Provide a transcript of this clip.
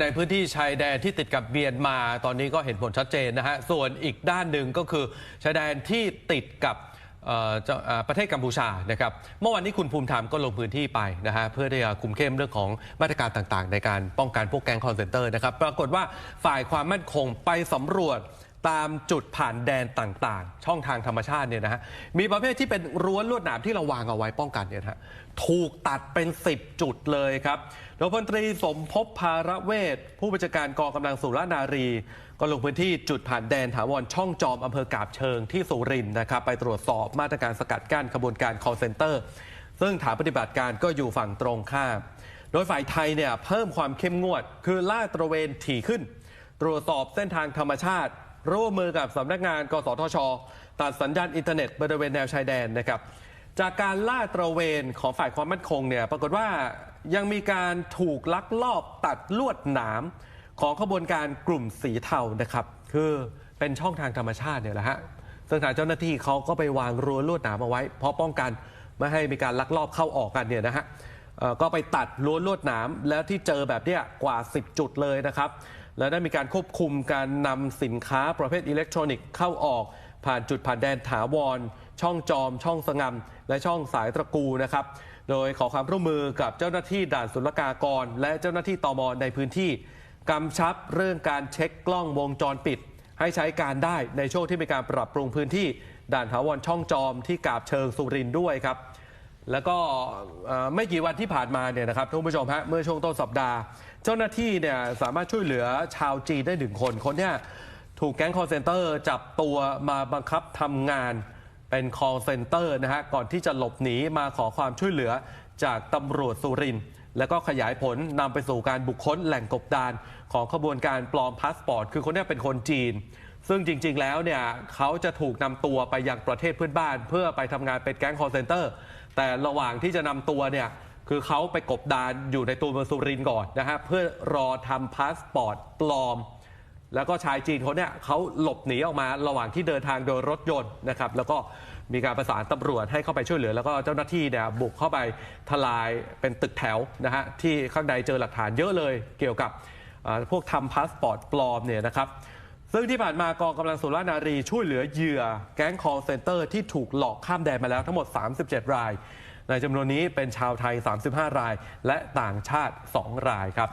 ในพื้นที่ชายแดนที่ติดกับเมียนมาตอนนี้ก็เห็นผลชัดเจนนะฮะ ส่วนอีกด้านหนึ่งก็คือชายแดนที่ติดกับประเทศกัมพูชานะครับ เมื่อวานนี้คุณภูมิธรรมก็ลงพื้นที่ไปนะฮะเพื่อที่จะคุมเข้มเรื่องของมาตรการต่างๆ ในการป้องกันพวกแก๊งคอนเซนเตอร์นะครับ ปรากฏว่าฝ่ายความมั่นคงไปสำรวจ ตามจุดผ่านแดนต่างๆ ช่องทางธรรมชาติเนี่ยนะฮะมีประเภทที่เป็นรั้วลวดหนามที่เราวางเอาไว้ป้องกันเนี่ยนะฮะถูกตัดเป็น 10 จุดเลยครับโดยพลตรีสมภพภาระเวทผู้บัญชาการกองกำลังสุรนารี ก็ลงพื้นที่จุดผ่านแดนถาวรช่องจอมอำเภอกาบเชิงที่สุรินทร์นะครับไปตรวจสอบมาตรการสกัดกั้นขบวนการ call center ซึ่งฐานปฏิบัติการก็อยู่ฝั่งตรงข้ามโดยฝ่ายไทยเนี่ยเพิ่มความเข้มงวด คือล่าตระเวนถี่ขึ้น ตรวจสอบเส้นทางธรรมชาติ ร่วมมือกับสำนักงาน กสทช ตัดสัญญาณอินเทอร์เน็ตบริเวณแนวชายแดนนะครับ จากการล่าตระเวนของฝ่ายความมั่นคงเนี่ยปรากฏว่ายังมีการถูกลักลอบตัดลวดหนามของขบวนการกลุ่มสีเทานะครับ คือเป็นช่องทางธรรมชาติเนี่ยแหละฮะซึ่งทางเจ้าหน้าที่เขาก็ไปวางรั้วลวดหนามเอาไว้ เพราะป้องกันไม่ให้มีการลักลอบเข้าออกกันเนี่ยนะฮะก็ไปตัดรั้วลวดหนามแล้วที่เจอแบบเนี้ยกว่า 10 จุดเลยนะครับ แล้วได้มีการควบคุมการนำสินค้าประเภทอิเล็กทรอนิกส์เข้าออก ผ่านจุดผ่านแดนถาวร ช่องจอม ช่องสงำและช่องสายตระกูนะครับ โดยขอความร่วมมือกับเจ้าหน้าที่ด่านศุลกากร และเจ้าหน้าที่ตมในพื้นที่กำชับเรื่องการเช็คกล้องวงจรปิด ให้ใช้การได้ในช่วงที่มีการปรับปรุงพื้นที่ ด่านถาวรช่องจอมที่กาบเชิงสุรินด้วยครับ แล้วก็เอ่อไม่กี่วันที่ผ่านมาเนี่ยนะครับท่านผู้ชมฮะเมื่อช่วงต้นสัปดาห์ เจ้าหน้าที่เนี่ยสามารถช่วยเหลือชาวจีนได้หนึ่งคนคนเนี่ยถูกแก๊งคอร์เซนเตอร์จับตัวมาบังคับทำงานเป็นคอร์เซนเตอร์นะฮะก่อนที่จะหลบหนีมาขอความช่วยเหลือจากตำรวจสุรินทร์แล้วก็ขยายผลนำไปสู่การบุคคลแหล่งกบดานของขบวนการปลอมพาสปอร์ตคือคนเนี้เป็นคนจีน ซึ่งจริง ๆ แล้วเนี่ยเขาจะถูกนำตัวไปยังประเทศเพื่อนบ้าน เพื่อไปทำงานเป็นแก๊งคอร์เซนเตอร์ แต่ระหว่างที่จะนำตัวเนี่ยคือเขาไปกบดานอยู่ในตัวเมืองสุรินทร์ก่อนนะฮะเพื่อรอทำพาสปอร์ตปลอม แล้วก็ชายจีนคนเนี้ยเขาหลบหนีออกมาระหว่างที่เดินทางโดยรถยนต์นะครับแล้วก็มีการประสานตำรวจให้เข้าไปช่วยเหลือ แล้วก็เจ้าหน้าที่เนี่ยบุกเข้าไปทลายเป็นตึกแถวนะฮะที่ข้างในเจอหลักฐานเยอะเลยเกี่ยวกับพวกทำพาสปอร์ตปลอมเนี่ยนะครับ ซึ่งที่ผ่านมากองกำลังสุรานารีช่วยเหลือเหยื่อแก๊งคอร์เซนเตอร์ที่ถูกหลอกข้ามแดนมาแล้วทั้งหมด 37 ราย ในจำนวนนี้เป็นชาวไทย 35 ราย และต่างชาติ 2 รายครับ